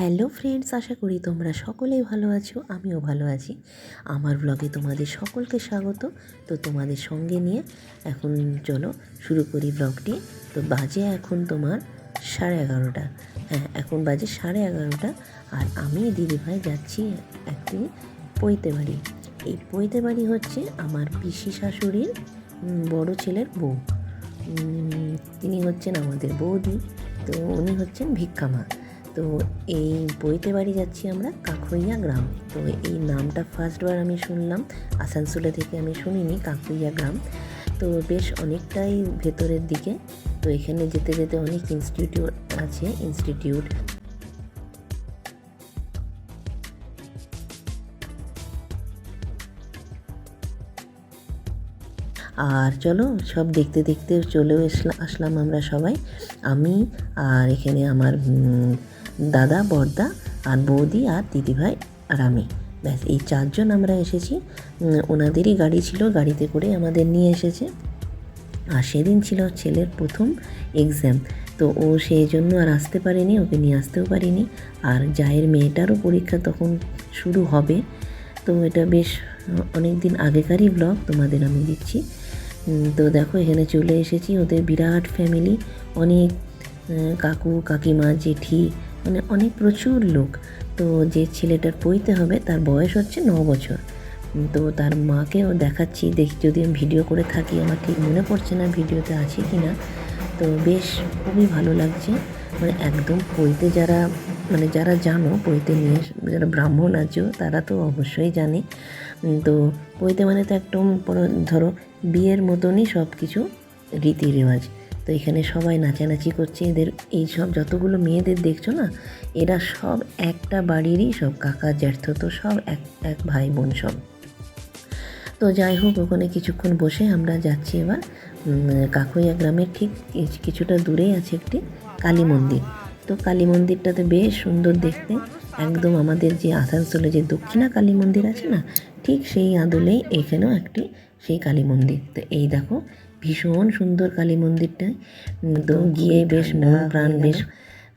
Hello friends, আশা করি তোমরা সকলেই ভালো আছো, আমিও ভালো আছি। আমার ব্লগে তোমাদের সকলকে স্বাগত। তো তোমাদের সঙ্গে নিয়ে এখন চলো শুরু করি ব্লগটি তো বাজে এখন তোমার সাড়ে এগারোটা। হ্যাঁ এখন বাজে সাড়ে এগারোটা আর আমি দিদিভাই যাচ্ছি একটি পৈতে বাড়ি। এই পৈতে বাড়ি হচ্ছে আমার পিসি শাশুড়ির বড় ছেলের বউ। তিনি হচ্ছেন আমাদের বৌদি। তো উনি হচ্ছেন ভিক্ষামা। তো এই বইতে বাড়ি যাচ্ছি আমরা কাকুইয়া গ্রাম। তো এই নামটা ফার্স্টবার আমি শুনলাম, আসানসোলে থেকে আমি শুনিনি, কাকুইয়া গ্রাম। তো বেশ অনেকটাই ভেতরের দিকে। তো এখানে যেতে যেতে অনেক ইনস্টিটিউট আছে। ইনস্টিটিউট আর চলো সব দেখতে দেখতে চলেও আসলাম আমরা সবাই। আমি আর এখানে আমার দাদা বড়দা আর বৌদি আর দিদিভাই আর আমি। ব্যাস, এই চারজন আমরা এসেছি। ওনাদেরই গাড়ি ছিল, গাড়িতে করে আমাদের নিয়ে এসেছে। আর সেদিন ছিল ছেলের প্রথম এক্সাম তো ও সেই জন্য আর আসতে পারেনি, ওকে নিয়ে আসতেও পারিনি। আর জায়ের মেয়েটারও পরীক্ষা তখন শুরু হবে। তো এটা বেশ অনেক দিন আগেকারই ব্লগ তোমাদের আমি দিচ্ছি। তো দেখো, এখানে চলে এসেছি ওদের বিরাট ফ্যামিলি অনেক কাকু, কাকিমা, জেঠি মানে অনেক প্রচুর লোক। তো যে ছেলেটার পইতে হবে, তার বয়স হচ্ছে ন বছর। তো তার মাকেও দেখাচ্ছি, দেখি যদি আমি ভিডিও করে থাকি। আমার ঠিক মনে পড়ছে না ভিডিওতে আছে কি না তো বেশ, খুবই ভালো লাগছে। মানে একদম পইতে যারা মানে যারা জানো পইতে নিয়ে যারা ব্রাহ্মণ আছো, তারা তো অবশ্যই জানে। তো পইতে মানে তো একদম ধরো বিয়ের মতনই সব কিছু রীতি রেওয়াজ তো এখানে সবাই নাচানাচি করছে। এদের এই সব যতগুলো মেয়েদের দেখছ না, এরা সব একটা বাড়িরই সব কাকা জ্যাঠা তো সব এক এক ভাই বোন সব। তো যাই হোক, ওখানে কিছুক্ষণ বসে আমরা যাচ্ছি এবার। কাকইয়া গ্রামের ঠিক কিছুটা দূরেই আছে একটি কালী মন্দির। তো কালী মন্দিরটাতে বেশ সুন্দর দেখতে। একদম আমাদের যে আসানসোলে যে দক্ষিণা কালী মন্দির আছে না ঠিক সেই আদলেই এখানেও একটি সেই কালী মন্দির। তো এই দেখো ভীষণ সুন্দর কালী মন্দিরটা। তো গিয়ে বেশ মন প্রাণ বেশ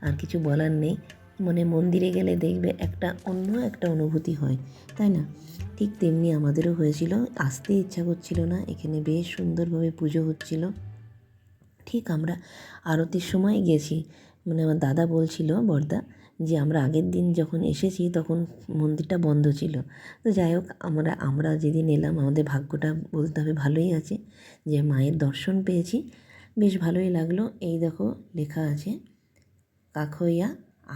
আর কিছু বলার নেই। মানে মন্দিরে গেলে দেখবে একটা অন্য একটা অনুভূতি হয় তাই না? ঠিক তেমনি আমাদেরও হয়েছিল আসতে ইচ্ছা করছিল না এখানে বেশ সুন্দরভাবে পুজো হচ্ছিল। ঠিক আমরা আরতির সময় গেছি মানে আমার দাদা বলছিল, বর্দা, যে আমরা আগের দিন যখন এসেছি তখন মন্দিরটা বন্ধ ছিল। তো যাই হোক, আমরা আমরা যেদিন এলাম, আমাদের ভাগ্যটা বলতে হবে ভালোই আছে। যে মায়ের দর্শন পেয়েছি, বেশ ভালোই লাগল। এই দেখো, লেখা আছে কাখইয়া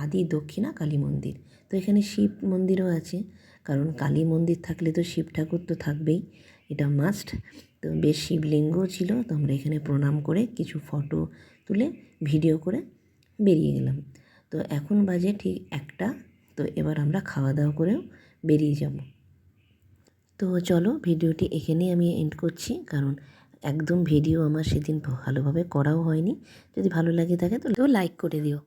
আদি দক্ষিণা কালী মন্দির। তো এখানে শিব মন্দিরও আছে, কারণ কালী মন্দির থাকলে তো শিব ঠাকুর তো থাকবেই, এটা মাস্ট তো বেশ শিবলিঙ্গও ছিল, তো আমরা এখানে প্রণাম করে কিছু ফটো তুলে ভিডিও করে বেরিয়ে গেলাম। তো এখন বাজে ঠিক একটা। তো এবার আমরা খাওয়া দাওয়া করেও বেরিয়ে যাব। তো চলো ভিডিওটি এখানেই আমি এন্ড করছি। কারণ একদম ভিডিও আমার সেদিন ভালোভাবে করাও হয়নি। যদি ভালো লাগে থাকে তো লাইক করে দিও।